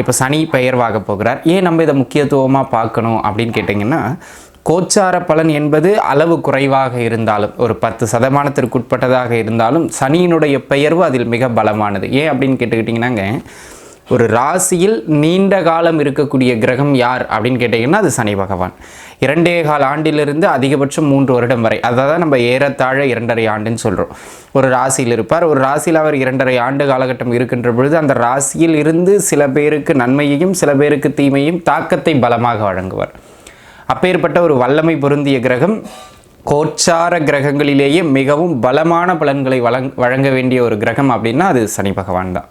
இப்போ சனி பெயர்வாக போகிறார். ஏன் நம்ம இதை முக்கியத்துவமாக பார்க்கணும் அப்படின்னு கேட்டிங்கன்னா கோச்சார பலன் என்பது அளவு குறைவாக இருந்தாலும் ஒரு பத்து சதமானத்திற்குட்பட்டதாக இருந்தாலும் சனியினுடைய பெயர்வு அதில் மிக பலமானது. ஏன் அப்படின்னு கேட்டுக்கிட்டிங்கன்னாங்க ஒரு ராசியில் நீண்ட காலம் இருக்கக்கூடிய கிரகம் யார் அப்படின்னு கேட்டிங்கன்னா அது சனி பகவான். இரண்டே கால ஆண்டிலிருந்து அதிகபட்சம் மூன்று வருடம் வரை அதான் நம்ம ஏறத்தாழ இரண்டரை ஆண்டுன்னு சொல்கிறோம் ஒரு ராசியில் இருப்பார். ஒரு ராசியில் அவர் இரண்டரை ஆண்டு காலகட்டம் இருக்கின்ற பொழுது அந்த ராசியில் இருந்து சில பேருக்கு நன்மையையும் சில பேருக்கு தீமையும் தாக்கத்தை பலமாக வழங்குவார். அப்பேற்பட்ட ஒரு வல்லமை பொருந்திய கிரகம் கோச்சார கிரகங்களிலேயே மிகவும் பலமான பலன்களை வழங் வழங்க வேண்டிய ஒரு கிரகம் அப்படின்னா அது சனி பகவான் தான்.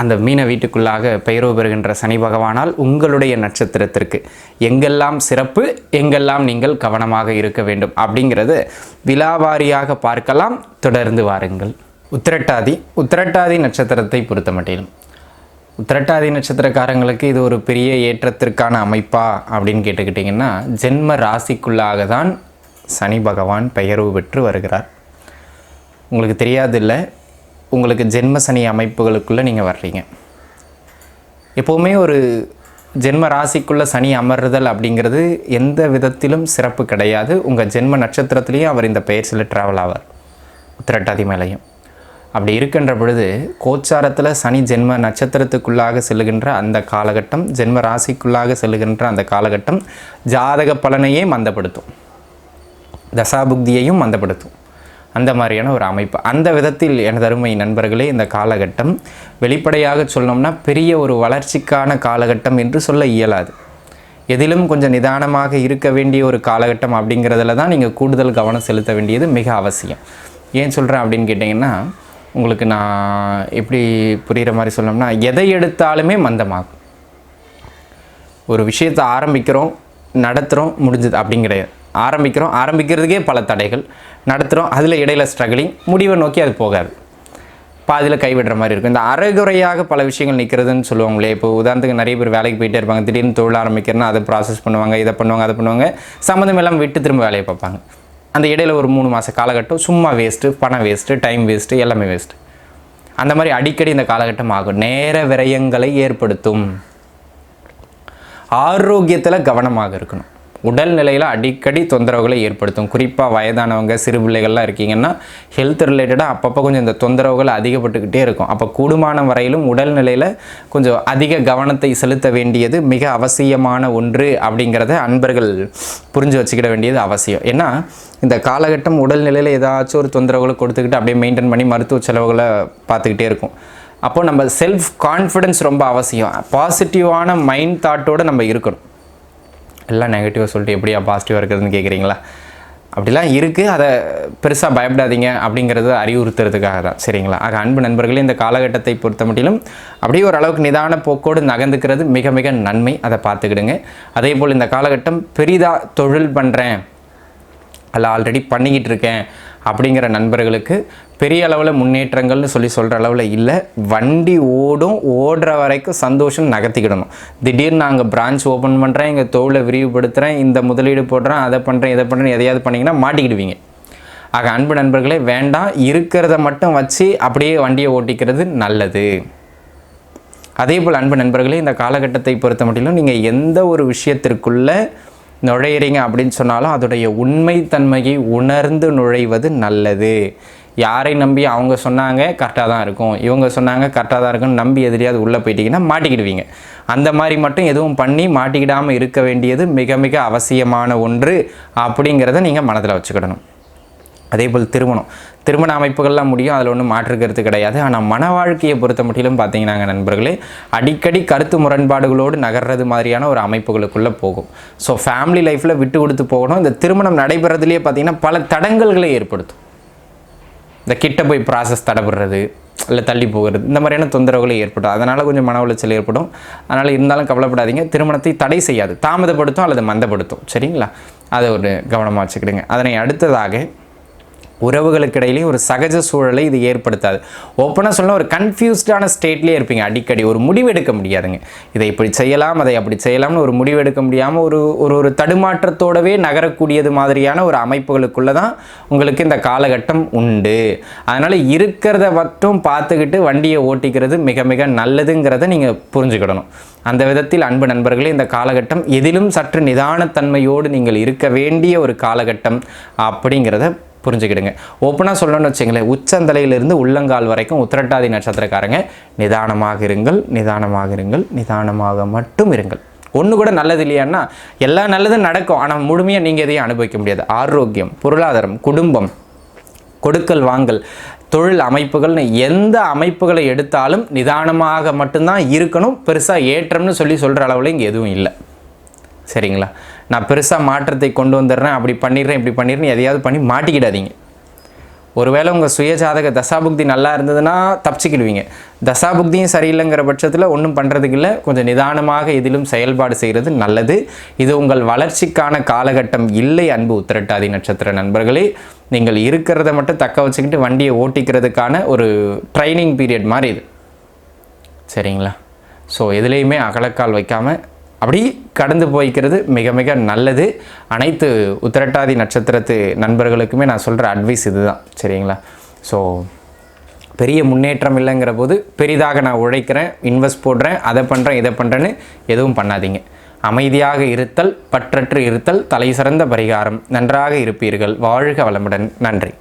அந்த மீன வீட்டுக்குள்ளாக பெயரோ பெறுகின்ற சனி பகவானால் உங்களுடைய நட்சத்திரத்திற்கு எங்கெல்லாம் சிறப்பு எங்கெல்லாம் நீங்கள் கவனமாக இருக்க வேண்டும் அப்படிங்கிறது விலாவாரியாக பார்க்கலாம். தொடர்ந்து வாருங்கள். உத்திரட்டாதி உத்திரட்டாதி நட்சத்திரத்தை பொறுத்த மட்டிலும். உத்திரட்டாதி நட்சத்திரக்காரங்களுக்கு இது ஒரு பெரிய ஏற்றத்திற்கான அமைப்பா அப்படின்னு கேட்டுக்கிட்டிங்கன்னா ஜென்ம ராசிக்குள்ளாக தான் சனி பகவான் பெயர்வு பெற்று வருகிறார். உங்களுக்கு தெரியாதில்லை உங்களுக்கு ஜென்ம சனி அமைப்புகளுக்குள்ளே நீங்கள் வர்றீங்க. எப்போவுமே ஒரு ஜென்ம ராசிக்குள்ளே சனி அமர்தல் அப்படிங்கிறது எந்த விதத்திலும் சிறப்பு கிடையாது. உங்கள் ஜென்ம நட்சத்திரத்துலேயும் அவர் இந்த பெயர்ச்சியில் ட்ராவல் ஆவார். உத்திரட்டாதி மேலையும். அப்படி இருக்கின்ற பொழுது கோச்சாரத்தில் சனி ஜென்ம நட்சத்திரத்துக்குள்ளாக செல்லுகின்ற அந்த காலகட்டம் ஜென்ம ராசிக்குள்ளாக செல்லுகின்ற அந்த காலகட்டம் ஜாதக பலனையே மந்தப்படுத்தும். தசாபுக்தியையும் மந்தப்படுத்தும். அந்த மாதிரியான ஒரு அமைப்பு. அந்த விதத்தில் எனது அருமை நண்பர்களே இந்த காலகட்டம் வெளிப்படையாக சொல்லணும்னா பெரிய ஒரு வளர்ச்சிக்கான காலகட்டம் என்று சொல்ல இயலாது. எதிலும் கொஞ்சம் நிதானமாக இருக்க வேண்டிய ஒரு காலகட்டம் அப்படிங்கிறதுல தான் நீங்கள் கூடுதல் கவனம் செலுத்த வேண்டியது மிக அவசியம். ஏன் சொல்கிறேன் அப்படின்னு கேட்டிங்கன்னா உங்களுக்கு நான் எப்படி புரிகிற மாதிரி சொல்லணும்னா எதை எடுத்தாலுமே மந்தமாகும். ஒரு விஷயத்தை ஆரம்பிக்கிறோம் நடத்துகிறோம் முடிஞ்சது அப்படிங்க ஆரம்பிக்கிறோம். ஆரம்பிக்கிறதுக்கே பல தடைகள். நடத்துகிறோம் அதில் இடையில் ஸ்ட்ரகிளிங் முடிவை நோக்கி அது போகாது. பாதியில் கைவிடுற மாதிரி இருக்கும். இந்த அரைகுறையாக பல விஷயங்கள் நிற்கிறதுன்னு சொல்லுவாங்களே இப்போ உதாரணத்துக்கு நிறைய பேர் வேலைக்கு போயிட்டே இருப்பாங்க. திடீர்னு தொழில் ஆரம்பிக்கிறேன்னா அதை ப்ராசஸ் பண்ணுவாங்க இதை பண்ணுவாங்க அதை பண்ணுவாங்க. சம்மந்தம் எல்லாம் விட்டு திரும்ப வேலையை பார்ப்பாங்க. அந்த இடையில ஒரு மூணு மாத காலகட்டம் சும்மா வேஸ்ட்டு பணம் வேஸ்ட்டு டைம் வேஸ்ட்டு எல்லாமே வேஸ்ட்டு அந்த மாதிரி அடிக்கடி இந்த காலகட்டம் ஆகும். நேர விரயங்களை ஏற்படுத்தும். ஆரோக்கியத்தில் கவனமாக இருக்கணும். உடல் நிலையில் அடிக்கடி தொந்தரவுகளை ஏற்படுத்தும். குறிப்பாக வயதானவங்க சிறு பிள்ளைகள்லாம் இருக்கீங்கன்னா ஹெல்த் ரிலேட்டடாக அப்பப்போ கொஞ்சம் இந்த தொந்தரவுகள் அதிகப்பட்டுக்கிட்டே இருக்கும். அப்போ கூடுமான வரையிலும் உடல் நிலையில் கொஞ்சம் அதிக கவனத்தை செலுத்த வேண்டியது மிக அவசியமான ஒன்று அப்படிங்கிறத அன்பர்கள் புரிஞ்சு வச்சுக்கிட வேண்டியது அவசியம். ஏன்னா இந்த காலகட்டம் உடல் நிலையில் ஏதாச்சும் ஒரு தொந்தரவுகளை கொடுத்துக்கிட்டு அப்படியே மெயின்டைன் பண்ணி மருத்துவ செலவுகளை பார்த்துக்கிட்டே இருக்கும். அப்போ நம்ம செல்ஃப் கான்ஃபிடென்ஸ் ரொம்ப அவசியம். பாசிட்டிவான மைண்ட் தாட்டோடு நம்ம இருக்கணும். எல்லாம் நெகட்டிவாக சொல்லிட்டு எப்படியா பாசிட்டிவாக இருக்கிறதுன்னு கேட்குறீங்களா அப்படிலாம் இருக்குது அதை பெருசாக பயப்படாதீங்க அப்படிங்கிறது அறிவுறுத்துறதுக்காக தான். சரிங்களா? ஆக அன்பு நண்பர்களே இந்த காலகட்டத்தை பொறுத்த மட்டிலும் அப்படியே ஓரளவுக்கு நிதான போக்கோடு நகர்ந்துக்கிறது மிக மிக நன்மை. அதை பார்த்துக்கிடுங்க. அதே போல் இந்த காலகட்டம் பெரிதாக தொழில் பண்ணுறேன் அதில் ஆல்ரெடி பண்ணிக்கிட்டு இருக்கேன். அப்படிங்கிற நண்பர்களுக்கு பெரிய அளவில் முன்னேற்றங்கள்னு சொல்லி சொல்கிற அளவில் இல்லை. வண்டி ஓடும் ஓடுற வரைக்கும் சந்தோஷம் நகர்த்திக்கிடணும். திடீர்னு நாங்கள் பிரான்ச் ஓப்பன் பண்ணுறேன் எங்கள் தொழிலை விரிவுபடுத்துகிறேன் இந்த முதலீடு போடுறேன் அதை பண்ணுறேன் இதை பண்ணுறேன் எதையாவது பண்ணிங்கன்னா மாட்டிக்கிடுவீங்க. ஆக அன்பு நண்பர்களே வேண்டாம். இருக்கிறத மட்டும் வச்சு அப்படியே வண்டியை ஓட்டிக்கிறது நல்லது. அதே போல் அன்பு நண்பர்களே இந்த காலகட்டத்தை பொறுத்த மட்டிலும் நீங்கள் எந்த ஒரு விஷயத்திற்குள்ளே நுழையிறீங்க அப்படின்னு சொன்னாலும் அதோடைய உண்மைத்தன்மையை உணர்ந்து நுழைவது நல்லது. யாரை நம்பி அவங்க சொன்னாங்க கரெக்டாக தான் இருக்கும். இவங்க சொன்னாங்க கரெக்டாக தான் இருக்கும்னு நம்பி எதிரியாவது உள்ளே போயிட்டீங்கன்னா மாட்டிக்கிடுவீங்க. அந்த மாதிரி மட்டும் எதுவும் பண்ணி மாட்டிக்கிடாமல் இருக்க வேண்டியது மிக மிக அவசியமான ஒன்று அப்படிங்கிறத நீங்கள் மனதில் வச்சுக்கிடணும். அதே போல் திருமணம். திருமண அமைப்புகள்லாம் முடியும் அதில் ஒன்றும் மாற்றுக்கிறது கிடையாது. ஆனால் மன வாழ்க்கையை பொறுத்த மட்டிலும் பார்த்தீங்கன்னாங்க நண்பர்களே அடிக்கடி கருத்து முரண்பாடுகளோடு நகர்றது மாதிரியான ஒரு அமைப்புகளுக்குள்ளே போகும். ஸோ ஃபேமிலி லைஃப்பில் விட்டு கொடுத்து போகணும். இந்த திருமணம் நடைபெறதுலேயே பார்த்தீங்கன்னா பல தடங்கல்களை ஏற்படுத்தும். இந்த கிட்ட போய் ப்ராசஸ் தடைபடுறது இல்லை தள்ளி போகிறது இந்த மாதிரியான தொந்தரவுகளை ஏற்படும். அதனால் கொஞ்சம் மன உளைச்சல் ஏற்படும். அதனால் இருந்தாலும் கவலைப்படாதீங்க. திருமணத்தை தடை செய்யாது. தாமதப்படுத்தும் அல்லது மந்தப்படுத்தும். சரிங்களா? அதை ஒரு கவனமாக வச்சுக்கிடுங்க. அதனை அடுத்ததாக உறவுகளுக்கு இடையிலையும் ஒரு சகஜ சூழலை இது ஏற்படுத்தாது. ஓப்பனாக சொல்ல ஒரு கன்ஃபியூஸ்டான ஸ்டேட்லேயே இருப்பீங்க. அடிக்கடி ஒரு முடிவு எடுக்க முடியாதுங்க. இதை இப்படி செய்யலாம் அதை அப்படி செய்யலாம்னு ஒரு முடிவு எடுக்க முடியாமல் ஒரு ஒரு ஒரு தடுமாற்றத்தோடவே நகரக்கூடியது மாதிரியான ஒரு அமைப்புகளுக்குள்ளே தான் உங்களுக்கு இந்த காலகட்டம் உண்டு. அதனால் இருக்கிறத மட்டும் பார்த்துக்கிட்டு வண்டியை ஓட்டிக்கிறது மிக மிக நல்லதுங்கிறத நீங்கள் புரிஞ்சுக்கிடணும். அந்த விதத்தில் அன்பு நண்பர்களே இந்த காலகட்டம் எதிலும் சற்று நிதானத்தன்மையோடு நீங்கள் இருக்க வேண்டிய ஒரு காலகட்டம் அப்படிங்கிறத புரிஞ்சுக்கிடுங்க. ஓப்பனாக சொல்லணும்னு வச்சுங்களேன் உச்சந்தலையிலிருந்து உள்ளங்கால் வரைக்கும் உத்திரட்டாதி நட்சத்திரக்காரங்க நிதானமாக இருங்கள் நிதானமாக இருங்கள் நிதானமாக மட்டும் இருங்கள். ஒன்று கூட நல்லது இல்லையான்னா எல்லா நல்லதும் நடக்கும் ஆனால் முழுமையாக நீங்கள் எதையும் அனுபவிக்க முடியாது. ஆரோக்கியம் பொருளாதாரம் குடும்பம் கொடுக்கல் வாங்கல் தொழில் அமைப்புகள்னு எந்த அமைப்புகளை எடுத்தாலும் நிதானமாக மட்டும்தான் இருக்கணும் பெருசாக ஏற்றம்னு சொல்லி சொல்கிற அளவில் இங்கே எதுவும் இல்லை. சரிங்களா? நான் பெருசாக மாற்றத்தை கொண்டு வந்துடுறேன் அப்படி பண்ணிடுறேன் இப்படி பண்ணிடுறேன் எதையாவது பண்ணி மாட்டிக்கிடாதீங்க. ஒருவேளை உங்கள் சுயஜாதக தசாபுக்தி நல்லா இருந்ததுன்னா தப்பிச்சிக்கிடுவீங்க. தசாபுக்தியும் சரியில்லைங்கிற பட்சத்தில் ஒன்றும் பண்ணுறதுக்கு இல்லை. கொஞ்சம் நிதானமாக இதிலும் செயல்பாடு செய்கிறது நல்லது. இது உங்கள் வளர்ச்சிக்கான காலகட்டம் இல்லை அன்பு உத்திரட்டாதி நட்சத்திர நண்பர்களே. நீங்கள் இருக்கிறத மட்டும் தக்க வச்சுக்கிட்டு வண்டியை ஓட்டிக்கிறதுக்கான ஒரு ட்ரைனிங் பீரியட் மாதிரி இது. சரிங்களா? ஸோ எதுலேயுமே அகலக்கால் வைக்காமல் அப்படி கடந்து போய்க்கிறது மிக மிக நல்லது. அனைத்து உத்திரட்டாதி நட்சத்திரத்து நண்பர்களுக்குமே நான் சொல்கிற அட்வைஸ் இதுதான். சரிங்களா? ஸோ பெரிய முன்னேற்றம் இல்லைங்கிற போது பெரிதாக நான் உழைக்கிறேன் இன்வெஸ்ட் போடுறேன் அதை பண்ணுறேன் இதை பண்ணுறேன்னு எதுவும் பண்ணாதீங்க. அமைதியாக இருத்தல் பற்றற்று இருத்தல் தலை சிறந்த பரிகாரம். நன்றாக இருப்பீர்கள். வாழ்க வளமுடன். நன்றி.